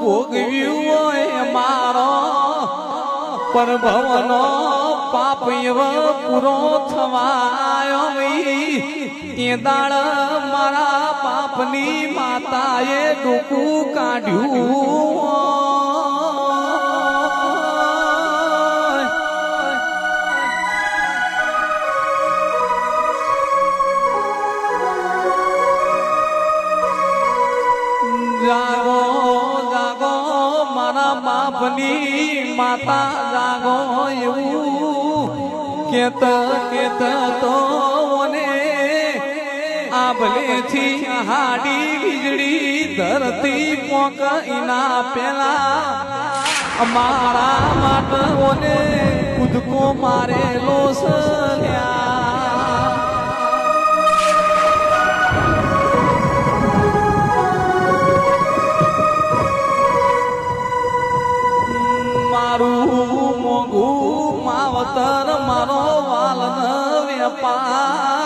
ભોગવ્યું હોય મારો. પરભવનો પાપ એવો પૂરો થવાયો એ દાળ મારા પાપની માતાએ ટૂંકું કાઢ્યું. જાગો જાગો, મારા બાપની માતા જાગો એવું. કેત કેત તો મને આભલેથી હાડી વીજળી ધરતી પોક ઇના પેલા. મારા માટોને કૂદકો મારેલો સલ્યા મારું મોઘું માવતર મારો વાલન વેપાર.